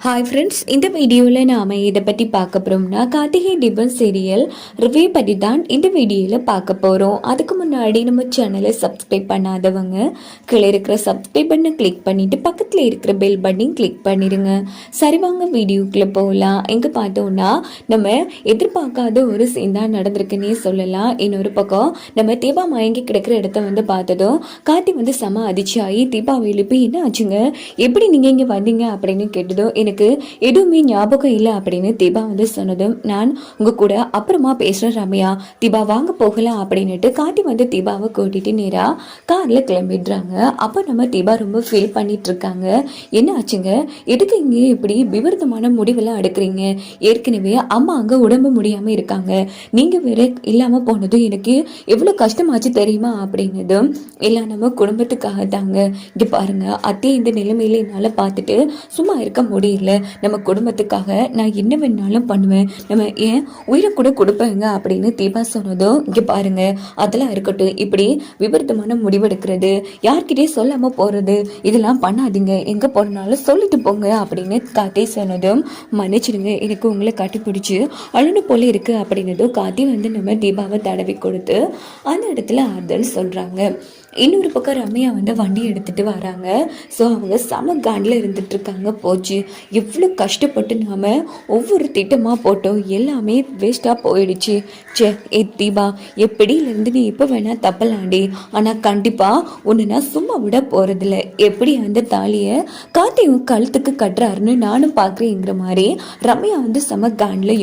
Hi friends இந்த வீடியோவில் நாம் இதை பற்றி பார்க்க போகிறோம்னா கார்த்திகை டிபன் சீரியல் ரிவ்யூ பற்றி தான் இந்த வீடியோவில் பார்க்க போகிறோம் அதுக்கு முன்னாடி நம்ம சேனலை சப்ஸ்கிரைப் பண்ணாதவங்க கீழே இருக்கிற சப்ஸ்கிரைப் பண்ண கிளிக் பண்ணிவிட்டு பக்கத்தில் இருக்கிற பெல் பட்டனையும் கிளிக் பண்ணிடுங்க சரி வாங்க வீடியோக்குள்ளே போகலாம் எங்கே பார்த்தோம்னா நம்ம எதிர்பார்க்காத ஒரு சீன் தான் நடந்திருக்குன்னே சொல்லலாம். இன்னொரு பக்கம் நம்ம தீபா மயங்கி கிடக்கிற இடத்த வந்து பார்த்ததும் கார்த்தி வந்து செம அதிர்ச்சியாகி தீபாவை எழுப்பி என்ன ஆச்சுங்க எப்படி நீங்கள் இங்கே வந்தீங்க? அப்படின்னு கேட்டதும் எனக்கு எதுவுமே ஞாபகம் இல்லை அப்படின்னு தீபா வந்து சொன்னதும் நான் உங்க கூட அப்புறமா பேசுகிறேன் ரம்யா. தீபா வாங்க போகலாம் அப்படின்னுட்டு காட்டி வந்து தீபாவை கூட்டிட்டு நேராக காரில் கிளம்பிடுறாங்க. அப்போ நம்ம தீபா ரொம்ப ஃபீல் பண்ணிட்டு இருக்காங்க. என்ன ஆச்சுங்க? எதுக்கு இங்கே இப்படி விவரதமான முடிவெல்லாம் எடுக்கிறீங்க? ஏற்கனவே அம்மா அங்கே உடம்பு முடியாமல் இருக்காங்க. நீங்கள் வேற இல்லாமல் போனதும் எனக்கு எவ்வளோ கஷ்டமாச்சு தெரியுமா அப்படின்னதும் எல்லாம் நம்ம குடும்பத்துக்காக தாங்க இங்கே பாருங்க அத்தையை இந்த நிலைமையில என்னால் பார்த்துட்டு சும்மா இருக்க முடியல. நம்ம குடும்பத்துக்காக நான் என்ன வேணாலும் பண்ணுவேன். நம்ம ஏன் உயிரை கூட கொடுப்பேங்க அப்படின்னு தீபா சொன்னதும் இங்கே பாருங்க. அதெல்லாம் இருக்கட்டும். இப்படி விபரீதமான முடிவெடுக்கிறது. யார்கிட்டயே சொல்லாமல் போகிறது இதெல்லாம் பண்ணாதீங்க. எங்கே போனாலும் சொல்லிட்டு போங்க அப்படின்னு காத்தி சொன்னதும் மன்னிச்சிடுங்க. எனக்கு உங்களை கட்டி பிடிச்சி அழுண்டு போல இருக்கு அப்படின்னதும் காத்தி வந்து நம்ம தீபாவை தடவி கொடுத்து அந்த இடத்துல ஆறுதல் சொல்கிறாங்க இன்னொரு பக்கம் ரம்யா வந்து வண்டி எடுத்துகிட்டு வராங்க. ஸோ அவங்க சம காண்டில் இருந்துகிட்ருக்காங்க போச்சு. எவ்வளோ கஷ்டப்பட்டு நாம் ஒவ்வொரு திட்டமாக போட்டோம். எல்லாமே வேஸ்ட்டாக போயிடுச்சு. சே ஏ தீபா எப்படியிலேருந்து நீ இப்போ வேணால் தப்பலாண்டி. ஆனால் கண்டிப்பாக உன்னை நான் சும்மா விட போகிறதில்ல எப்படி அந்த தாலியை காத்தையும் கழுத்துக்கு கட்டுறாருன்னு நானும் பார்க்குறேங்கிற மாதிரி ரம்யா வந்து செம காண்டில்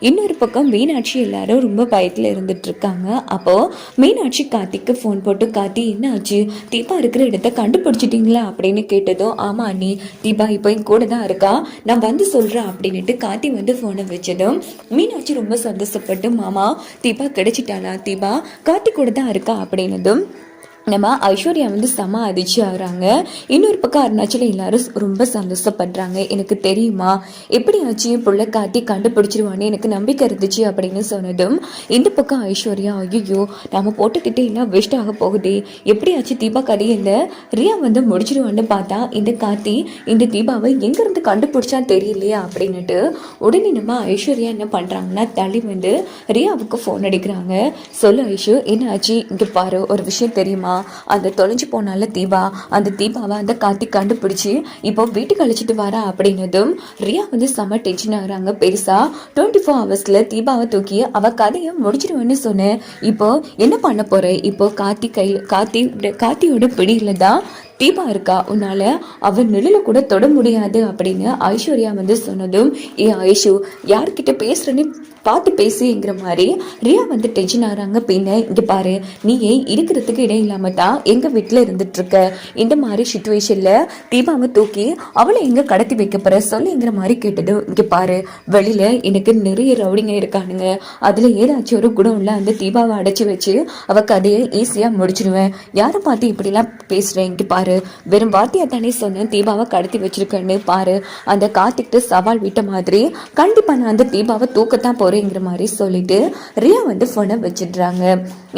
இன்னொரு பக்கம் மீனாட்சி எல்லாரும் ரொம்ப பயத்தில் இருந்துட்டுருக்காங்க. அப்போது மீனாட்சி கார்த்திக்கு ஃபோன் போட்டு காட்டி என்ன ஆச்சு தீபா இருக்கிற இடத்த கண்டுபிடிச்சிட்டிங்களா? அப்படின்னு கேட்டதும் ஆமா அண்ணி தீபா இப்போ என் கூட தான் இருக்கா? நான் வந்து சொல்கிறேன் அப்படின்னுட்டு காத்தி வந்து ஃபோனை வச்சதும் மீனாட்சி ரொம்ப சந்தோஷப்பட்டு மாமா தீபா கிடைச்சிட்டாளா? தீபா கார்த்தி கூட தான் இருக்கா? அப்படின்னதும் நம்ம ஐஸ்வர்யா வந்து செம அதிர்ச்சி ஆகுறாங்க இன்னொரு பக்கம் அருணாச்சலம் எல்லாரும் ரொம்ப சந்தோஷப்படுறாங்க. எனக்கு தெரியுமா? எப்படி ஆச்சு என் புள்ள காத்தி கண்டுபிடிச்சிருவான்னு எனக்கு நம்பிக்கை இருந்துச்சு அப்படின்னு சொன்னதும் இந்த பக்கம் ஐஸ்வர்யா ஐயோ நம்ம போட்ட திட்டம் எல்லாம் வேஸ்ட் ஆக போகுது. எப்படி ஆச்சு தீபா கதையில் ரியா வந்து முடிச்சிருவான்னு பார்த்தா இந்த கார்த்தி இந்த தீபாவை எங்கேருந்து கண்டுபிடிச்சா தெரியலையா அப்படின்னுட்டு உடனே நம்ம ஐஸ்வர்யா என்ன பண்ணுறாங்கன்னா தள்ளி வந்து ரியாவுக்கு ஃபோன் அடிக்கிறாங்க. சொல்லு ஐஷு என்ன ஆச்சு இங்கே பாரு ஒரு விஷயம் தெரியுமா? அந்த தொலைஞ்சு போனால தீபா அந்த தீபாவை அந்த காத்தி கண்டுபிடிச்சி இப்போ வீட்டுக்கு அழைச்சிட்டு வரா அப்படின்னதும் ரியா வந்து செம்ம டென்ஷன் ஆகுறாங்க பெருசா. டுவெண்ட்டி ஃபோர் ஹவர்ஸ்ல தீபாவை தூக்கி அவ கதையை முடிச்சிடுவேன்னு சொன்னேன். இப்போ என்ன பண்ண போகிறேன் இப்போ கார்த்தி கையில் கார்த்தி கார்த்தியோட பிடியில தான் தீபா இருக்கா? உன்னால அவன் நிழல கூட தொட முடியாது அப்படின்னு ஐஸ்வர்யா வந்து சொன்னதும் ஏ ஐஷு யார்கிட்ட பேசுறேன்னு பார்த்து பேசுங்கிற மாதிரி ரியா வந்து டென்ஷன் ஆகிறாங்க. பின்ன இங்கே பாரு நீ ஏன் இருக்கிறதுக்கு இடம் இல்லாம தான் எங்க வீட்டில் இருந்துட்டு இருக்க இந்த மாதிரி சுச்சுவேஷன்ல தீபாவை தூக்கி அவளை எங்க கடத்தி வைக்க போற? சொல்லுங்கிற மாதிரி கேட்டதும் இங்கே பாரு வெளியில எனக்கு நிறைய ரவுடிங்க இருக்கானுங்க. அதுல ஏதாச்சும் ஒரு குணம் இல்லை அந்த தீபாவை அடைச்சி வச்சு அவ கதையை ஈஸியா முடிச்சிடுவேன் யாரை பார்த்து இப்படிலாம் பேசுறேன் இங்கே பாரு வெறும் வார்த்தையா தானே சொன்னேன் தீபாவை கடத்தி வச்சிருக்கேன்னு பாரு. அந்த கார்த்திக்கிட்ட சவால் விட்ட மாதிரி கண்டிப்பா நான் அந்த தீபாவை தூக்கத்தான் போறேங்கிற மாதிரி சொல்லிட்டு ரியா வந்து ஃபோனை வச்சிடுறாங்க.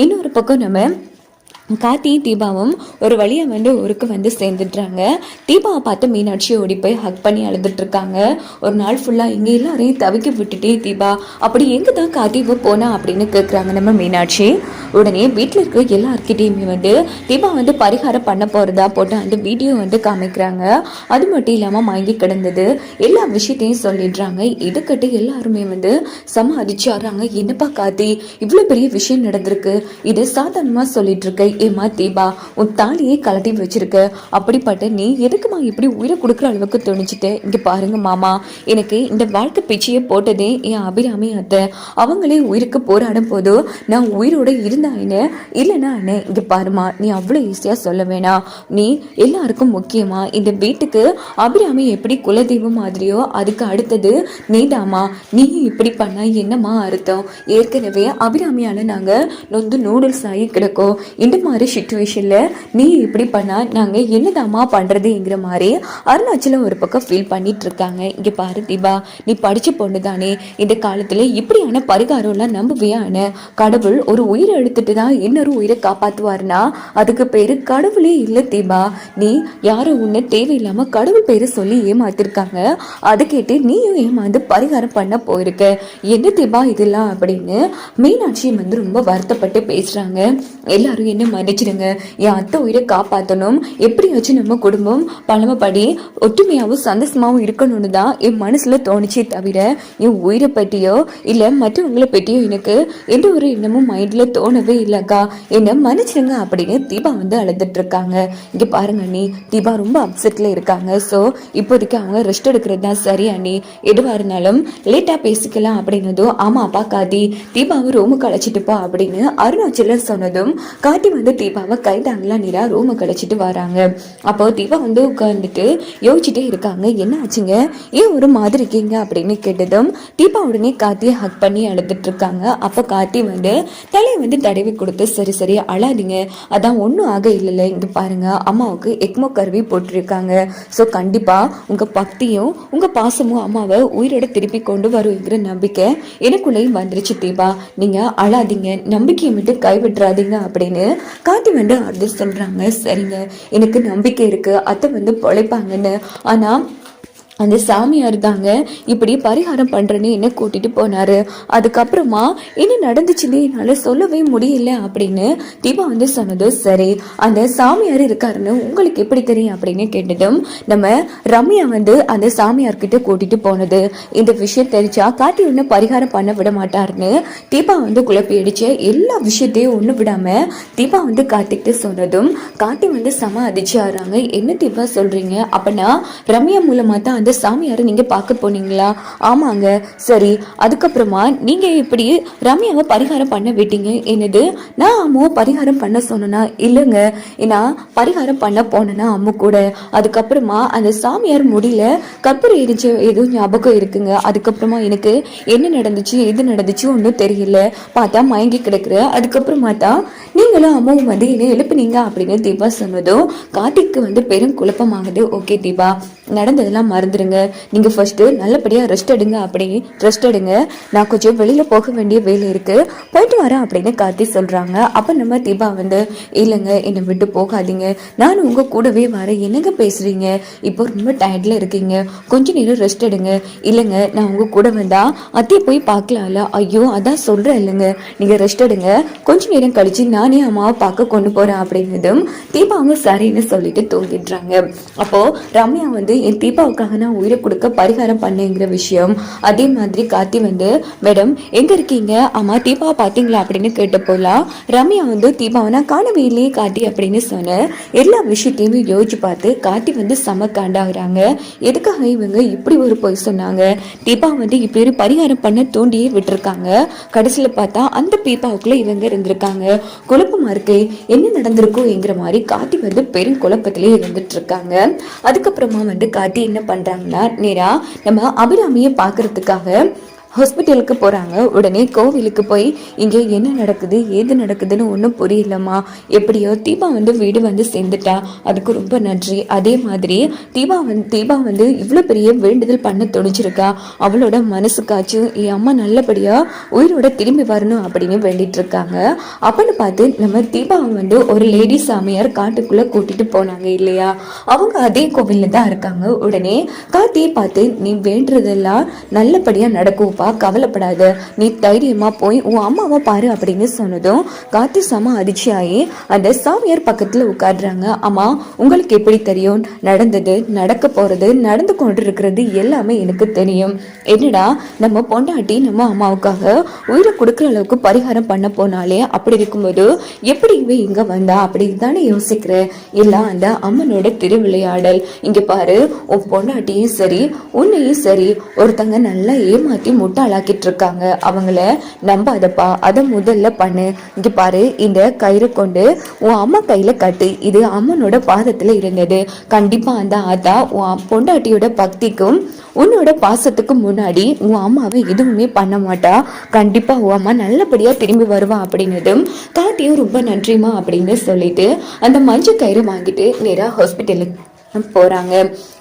இன்னொரு பக்கம் நம்ம கார்த்தியும் தீபாவும் ஒரு வழியாக வந்து ஊருக்கு வந்து சேர்ந்துடுறாங்க. தீபாவை பார்த்து மீனாட்சி ஓடி போய் ஹக் பண்ணி அழுதுட்ருக்காங்க ஒரு நாள் ஃபுல்லாக இங்கே எல்லாரையும் தவிக்க விட்டுட்டே தீபா. அப்படி எங்கே தான் கார்த்திவ போனா அப்படின்னு கேட்குறாங்க நம்ம மீனாட்சி. உடனே வீட்டில் இருக்க எல்லாருக்கிட்டேயுமே வந்து தீபா வந்து பரிகாரம் பண்ண போகிறதா போட்டு அந்த வீடியோ வந்து காமிக்கிறாங்க. அது மட்டும் இல்லாமல் மயங்கி கிடந்தது. எல்லா விஷயத்தையும் சொல்லிடுறாங்க. இதுக்கிட்ட எல்லாருமே வந்து சம அதிர்ச்சி ஆடுறாங்க என்னப்பா கார்த்தி இவ்வளோ பெரிய விஷயம் நடந்திருக்கு. இது சாதாரணமாக சொல்லிட்டு இருக்க ஏமா தீபா உன் தாலியை கலட்டி வச்சிருக்க. அப்படிப்பட்ட நீ எதுக்குமா இப்படி உயிரை கொடுக்குற அளவுக்கு துணிச்சிட்டு? இங்க பாருங்க மாமா. எனக்கு இந்த வாழ்க்கை பிச்சையை போட்டதே என் அபிராமி அத்தை. அவங்களே உயிருக்கு போராடும் போது நான் உயிரோட இருந்தா என்ன? இல்லைன்னா என்ன? இங்க பாருமா நீ அவ்வளோ ஈஸியா சொல்ல வேணாம். நீ எல்லாருக்கும் முக்கியமா. இந்த வீட்டுக்கு அபிராமி எப்படி குலதெய்வம் மாதிரியோ அதுக்கு அடுத்தது நீதாமா நீ இப்படி பண்ணா என்னம்மா அர்த்தம்? ஏற்கனவே அபிராமியால நாங்க நொந்து நூடுல்ஸ் ஆகி கிடக்கோம். இந்த மாதிரி சுச்சுவேஷனில் நீ இப்படி பண்ணா நாங்கள் என்னதாம்மா பண்ணுறதுங்கிற மாதிரி அருணாச்சலம் ஒரு பக்கம் ஃபீல் பண்ணிட்டு இருக்காங்க. இங்கே பாரு தீபா நீ படிச்ச பொண்ணு தானே இந்த காலத்தில் இப்படியான பரிகாரம்லாம் நம்புவியான கடவுள் ஒரு உயிரை எடுத்துட்டு தான் இன்னொரு உயிரை காப்பாத்துவாருன்னா அதுக்கு பேர் கடவுளே இல்லை தீபா. நீ யாரும் உன்னை தேவையில்லாம கடவுள் பேரை சொல்லி ஏமாத்திருக்காங்க. அதை கேட்டு நீயும் ஏமாந்து பரிகாரம் பண்ண போயிருக்க. என்ன தீபா இதெல்லாம் அப்படின்னு மீனாட்சி வந்து ரொம்ப வருத்தப்பட்டு பேசுகிறாங்க எல்லாரும் என்ன மன்னிச்சிடுங்க. என் அத்தை உயிரை காப்பாற்றணும் எப்படியாச்சும் நம்ம குடும்பம் பழமைப்படி ஒற்றுமையாகவும் சந்தோஷமாகவும் இருக்கணும்னு தான் என் மனசில் தோணுச்சே தவிர என் உயிரை பற்றியோ இல்லை மற்றவங்களை பற்றியோ எனக்கு எந்த ஒரு எண்ணமும் மைண்டில் தோணவே இல்லைக்கா என்னை மன்னிச்சிடுங்க அப்படின்னு தீபா வந்து அழுதுட்ருக்காங்க இங்கே பாருங்க அண்ணி. தீபா ரொம்ப அப்செட்டில் இருக்காங்க. ஸோ இப்போதைக்கு அவங்க ரெஸ்ட் எடுக்கிறது தான் சரி அண்ணி. எதுவாக இருந்தாலும் லேட்டாக பேசிக்கலாம் அப்படின்னதும் ஆமா அப்பா காதி தீபாவை ரூமுக்கு அழைச்சிட்டுப்பா அப்படின்னு அருணாச்சலர் சொன்னதும் காட்டி வந்து தீபாவை கைதாங்களா நீரா ரூமை கிடச்சிட்டு வராங்க. அப்போ தீபா வந்து உட்காந்துட்டு யோசிச்சுட்டே இருக்காங்க. என்ன ஆச்சுங்க? ஏன் ஒரு மாதிரி இருக்கீங்க? அப்படின்னு கேட்டதும் தீபா உடனே கார்த்தியை ஹக் பண்ணி அழுதுட்டு இருக்காங்க. அப்போ கார்த்தி வந்து தலையை வந்து தடவி கொடுத்து சரி சரி அழாதீங்க. அதான் ஒன்றும் ஆக இல்லைல்ல. இங்க பாருங்க அம்மாவுக்கு எக்மோ கருவி போட்டிருக்காங்க. ஸோ கண்டிப்பா உங்க பக்தியும் உங்க பாசமும் அம்மாவை உயிரோட திருப்பி கொண்டு வருங்கிற நம்பிக்கை எனக்குள்ளேயும் வந்துருச்சு தீபா. நீங்க அழாதீங்க. நம்பிக்கையை மட்டும் கைவிட்டுறாதீங்க. அப்படின்னு காத்தி வந்து அர்ஜுன் சொல்றாங்க சரிங்க. எனக்கு நம்பிக்கை இருக்கு. அத்தை வந்து பொழைப்பாங்கன்னு. ஆனா அந்த சாமியார் தாங்க இப்படி பரிகாரம் பண்ணுறேன்னு என்ன கூட்டிட்டு போனாரு. அதுக்கப்புறமா என்ன நடந்துச்சுன்னு என்னால் சொல்லவே முடியல அப்படின்னு தீபா வந்து சொன்னதும் சரி. அந்த சாமியார் இருக்காருன்னு உங்களுக்கு எப்படி தெரியும் அப்படின்னு கேட்டதும் நம்ம ரம்யா வந்து அந்த சாமியார் கிட்ட கூட்டிட்டு போனது. இந்த விஷயம் தெரிஞ்சா காட்டி ஒன்று பரிகாரம் பண்ண விட மாட்டாருன்னு தீபா வந்து குழப்பி அடிச்சு எல்லா விஷயத்தையும் ஒன்று விடாமல் தீபா வந்து காட்டிக்கிட்டு சொன்னதும் காட்டி வந்து சம அதிர்ச்சி ஆறாங்க என்ன தீபா சொல்கிறீங்க அப்படின்னா ரம்யா மூலமாக தான் வந்து அந்த சாமியாரை நீங்கள் பார்க்க போனீங்களா? ஆமாங்க. சரி அதுக்கப்புறமா நீங்கள் இப்படி ரம்யாவை பரிகாரம் பண்ண விட்டீங்க. என்னது? நான் அம்மாவை பரிகாரம் பண்ண சொன்னேன்னா இல்லைங்க. நான் பரிகாரம் பண்ண போனேன்னா அம்மு கூட. அதுக்கப்புறமா அந்த சாமியார் முடியல கற்பூரம் எரிஞ்ச ஏதோ ஞாபகம் இருக்குங்க. அதுக்கப்புறமா எனக்கு என்ன நடந்துச்சு எது நடந்துச்சு ஒன்றும் தெரியல. பார்த்தா மயங்கி கிடக்குற. அதுக்கப்புறமா தான் நீங்களும் அம்மாவும் வந்து என்ன எழுப்புனீங்க அப்படின்னு தீபா சொன்னதும் கார்த்திக்கு வந்து பெரும் குழப்பமாகுது. ஓகே தீபா. நடந்ததெல்லாம் மறந்துடுங்க நீங்கள் ஃபஸ்ட்டு நல்லபடியாக ரெஸ்ட் எடுங்க அப்படி. ரெஸ்ட் எடுங்க. நான் கொஞ்சம் வெளியில் போக வேண்டிய வேலை இருக்குது போயிட்டு வரேன் அப்படின்னு கார்த்தி சொல்கிறாங்க அப்போ நம்ம தீபா வந்து இல்லைங்க என்னை விட்டு போகாதீங்க. நானும் உங்கள் கூடவே வரேன். என்னங்க பேசுறீங்க? இப்போ ரொம்ப டயர்டில் இருக்கீங்க. கொஞ்சம் நேரம் ரெஸ்ட் எடுங்க. இல்லைங்க நான் உங்கள் கூட வந்தால் அத்தையை போய் பார்க்கலாம்ல. ஐயோ அதான் சொல்கிறேன் இல்லைங்க. நீங்கள் ரெஸ்ட் எடுங்க. கொஞ்சம் நேரம் கழித்து நானே அம்மாவை பார்க்க கொண்டு போகிறேன் அப்படின்னதும் தீபாவும் சரின்னு சொல்லிட்டு தூங்கிடுறாங்க. அப்போது ரம்யா வந்து என் தீபாவுக்காக இல்லைன்னா உயிரை கொடுக்க பரிகாரம் பண்ணுங்கிற விஷயம். அதே மாதிரி கார்த்தி வந்து மேடம் எங்க இருக்கீங்க? ஆமா தீபாவை பார்த்தீங்களா? அப்படின்னு கேட்டப்போலாம் ரம்யா வந்து தீபாவை நான் காணவே இல்லையே கார்த்தி அப்படின்னு சொன்னேன். எல்லா விஷயத்தையுமே யோசிச்சு பார்த்து கார்த்தி வந்து செம காண்டாகிறாங்க. எதுக்காக இவங்க இப்படி ஒரு பொய் சொன்னாங்க? தீபா வந்து இப்படி ஒரு பரிகாரம் பண்ண தூண்டியே விட்டுருக்காங்க. கடைசியில பார்த்தா அந்த பீப்பாவுக்குள்ள இவங்க இருந்திருக்காங்க. குழப்பமா இருக்கு என்ன நடந்திருக்கும் மாதிரி கார்த்தி வந்து பெரும் குழப்பத்திலே இருந்துட்டு இருக்காங்க. அதுக்கப்புறமா வந்து கார்த்தி என்ன பண்றாங்கன்னா நேரா நம்ம அபிராமியை பார்க்கறதுக்காக ஹாஸ்பிட்டலுக்கு போகிறாங்க உடனே கோவிலுக்கு போய் இங்கே என்ன நடக்குது? ஏது நடக்குதுன்னு ஒன்றும் புரியலம்மா. எப்படியோ தீபா வந்து வீடு வந்து சேர்ந்துட்டா. அதுக்கு ரொம்ப நன்றி. அதே மாதிரி தீபா வந்து தீபா வந்து இவ்வளோ பெரிய வேண்டுதல் பண்ண துணிச்சிருக்கா அவளோட மனசுக்காச்சும் என் அம்மா நல்லபடியாக உயிரோட திரும்பி வரணும் அப்படின்னு வேண்டிட்டு இருக்காங்க. பார்த்து நம்ம தீபாவை வந்து ஒரு லேடி சாமியார் காட்டுக்குள்ளே கூட்டிகிட்டு போனாங்க இல்லையா? அவங்க அதே கோவிலில் தான் இருக்காங்க. உடனே கார்த்தியை பார்த்து நீ வேண்டுறதெல்லாம் நல்லபடியாக நடக்கும். நடக்கும்ப்பா கவலைப்படாத. நீ தைரியமாக போய் உன் அம்மாவை பாரு அப்படின்னு சொன்னதும் கார்த்தி சம அதிர்ச்சியாகி அந்த சாமியார் பக்கத்தில் உட்காடுறாங்க அம்மா உங்களுக்கு எப்படி தெரியும்? நடந்தது நடக்க போறது நடந்து கொண்டு இருக்கிறது எல்லாமே எனக்கு தெரியும். என்னடா நம்ம பொண்டாட்டி நம்ம அம்மாவுக்காக உயிரை கொடுக்குற அளவுக்கு பரிகாரம் பண்ண போனாலே அப்படி இருக்கும்போது எப்படி இவ இங்க வந்தா அப்படின்னு தானே யோசிக்கிறேன். எல்லாம் அந்த அம்மனோட திருவிளையாடல். இங்கே பாரு உன் பொண்டாட்டியும் சரி உன்னையும் சரி ஒருத்தங்க நல்லா ஏமாற்றி முட்டு முட்டாளாக்கிட்டு இருக்காங்க அவங்கள நம்பாதப்பா அதை முதல்ல பண்ணு. இங்க பாரு இந்த கயிறு கொண்டு உன் அம்மா கையில கட்டு. இது அம்மனோட பாதத்துல இருந்தது. கண்டிப்பா அந்த ஆத்தா உன் பொண்டாட்டியோட பக்திக்கும் உன்னோட பாசத்துக்கு முன்னாடி உன் அம்மாவை எதுவுமே பண்ண மாட்டா. கண்டிப்பா உன் அம்மா நல்லபடியா திரும்பி வருவா அப்படின்னதும் காட்டியும் ரொம்ப நன்றிமா அப்படின்னு சொல்லிட்டு அந்த மஞ்சள் கயிறு வாங்கிட்டு நேராக ஹாஸ்பிட்டலுக்கு போகிறாங்க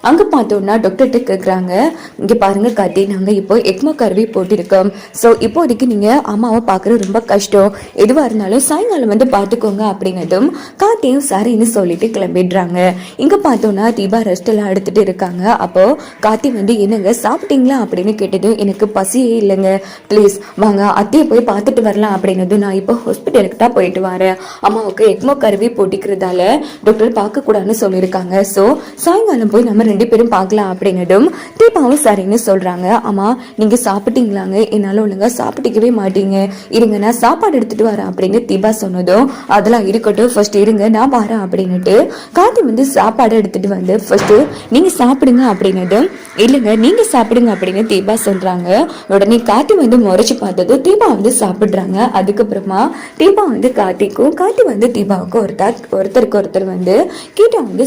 அங்கே பார்த்தோம்னா டாக்டர்கிட்ட கேட்குறாங்க இங்கே பாருங்கள் காத்தி நாங்கள் இப்போ எக்மோ கருவி போட்டிருக்கோம். ஸோ இப்போதைக்கு நீங்கள் அம்மாவை பார்க்குறது ரொம்ப கஷ்டம். எதுவாக இருந்தாலும் சாயங்காலம் வந்து பார்த்துக்கோங்க அப்படின்னதும் காத்தையும் சரின்னு சொல்லிட்டு கிளம்பிடுறாங்க. இங்கே பார்த்தோம்னா தீபா ரெஸ்ட் எல்லாம் இருக்காங்க. அப்போது காத்தி வந்து என்னங்க சாப்பிட்டீங்களா? அப்படின்னு கேட்டதும் எனக்கு பசியே இல்லைங்க. ப்ளீஸ் வாங்க அத்தையை போய் பார்த்துட்டு வரலாம். அப்படின்னதும் நான் இப்போ ஹாஸ்பிட்டலுக்கு தான் போயிட்டு வரேன். அம்மாவுக்கு எக்மோ கருவி போட்டிக்கிறதால டாக்டர் பார்க்கக்கூடாதுன்னு சொல்லியிருக்காங்க. ஸோ சாயங்காலம் போய் நம்ம ரெண்டு பேரும் பார்க்கலாம் அப்படின்னதும் தீபாவும் சரின்னு சொல்றாங்க. அம்மா நீங்க சாப்பிட்டீங்களாங்க? என்னால் ஒழுங்கா சாப்பிட்டுக்கவே மாட்டீங்க. இருங்க நான் சாப்பாடு எடுத்துட்டு வரேன் அப்படின்னு தீபா சொன்னதும் அதெல்லாம் இருக்கட்டும் ஃபர்ஸ்ட் இருங்க நான் வரேன் அப்படின்னுட்டு காத்தி வந்து சாப்பாடு எடுத்துட்டு வந்து ஃபர்ஸ்ட்டு நீங்க சாப்பிடுங்க அப்படின்னதும் இல்லைங்க நீங்க சாப்பிடுங்க அப்படின்னு தீபா சொல்றாங்க. உடனே காத்தி வந்து முறைச்சு பார்த்ததும் தீபா வந்து சாப்பிடுறாங்க. அதுக்கப்புறமா தீபா வந்து காத்திக்கும் காத்தி வந்து தீபாவுக்கும் ஒருத்தர் ஒருத்தருக்கு ஒருத்தர் வந்து கீட்டா வந்து